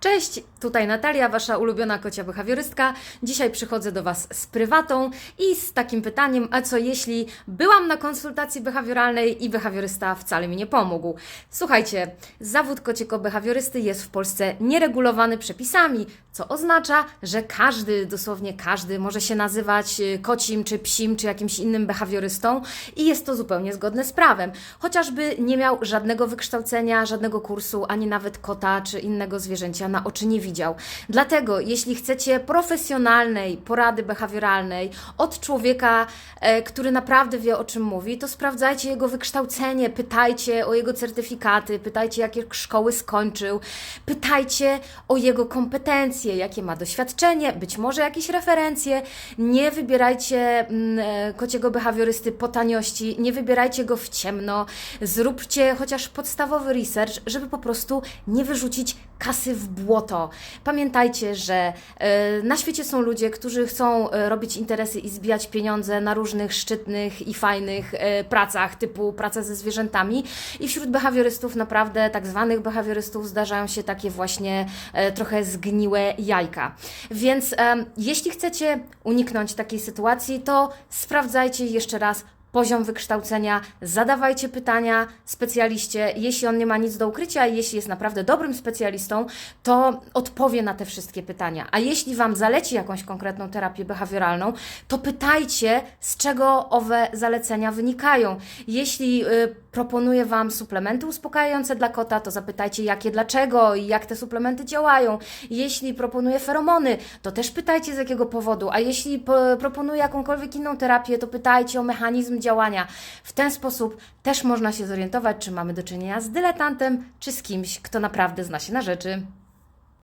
Cześć, tutaj Natalia, wasza ulubiona kocia behawiorystka. Dzisiaj przychodzę do was z prywatą i z takim pytaniem, a co jeśli byłam na konsultacji behawioralnej i behawiorysta wcale mi nie pomógł? Słuchajcie, zawód kociego behawiorysty jest w Polsce nieregulowany przepisami, co oznacza, że każdy, dosłownie każdy może się nazywać y, kocim, czy psim, czy jakimś innym behawiorystą i jest to zupełnie zgodne z prawem. Chociażby nie miał żadnego wykształcenia, żadnego kursu, ani nawet kota czy innego zwierzęcia na oczy nie widział. Dlatego, jeśli chcecie profesjonalnej porady behawioralnej od człowieka, e, który naprawdę wie o czym mówi, to sprawdzajcie jego wykształcenie, pytajcie o jego certyfikaty, pytajcie jakie szkoły skończył, pytajcie o jego kompetencje, jakie ma doświadczenie, być może jakieś referencje. Nie wybierajcie mm, e, kociego behawiorysty po taniości, nie wybierajcie go w ciemno. Zróbcie chociaż podstawowy research, żeby po prostu nie wyrzucić kasy w błoto. Pamiętajcie, że e, na świecie są ludzie, którzy chcą e, robić interesy i zbijać pieniądze na różnych szczytnych i fajnych e, pracach, typu praca ze zwierzętami. I wśród behawiorystów, naprawdę tak zwanych behawiorystów, zdarzają się takie właśnie trochę zgniłe jajka. Więc jeśli chcecie uniknąć takiej sytuacji, to sprawdzajcie jeszcze raz poziom wykształcenia, zadawajcie pytania specjaliście. Jeśli on nie ma nic do ukrycia jeśli jest naprawdę dobrym specjalistą, to odpowie na te wszystkie pytania. A jeśli Wam zaleci jakąś konkretną terapię behawioralną, to pytajcie, z czego owe zalecenia wynikają. Jeśli y, proponuje Wam suplementy uspokajające dla kota, to zapytajcie jakie, dlaczego i jak te suplementy działają. Jeśli proponuje feromony, to też pytajcie z jakiego powodu. A jeśli po, proponuje jakąkolwiek inną terapię, to pytajcie o mechanizm działania. W ten sposób też można się zorientować, czy mamy do czynienia z dyletantem, czy z kimś, kto naprawdę zna się na rzeczy.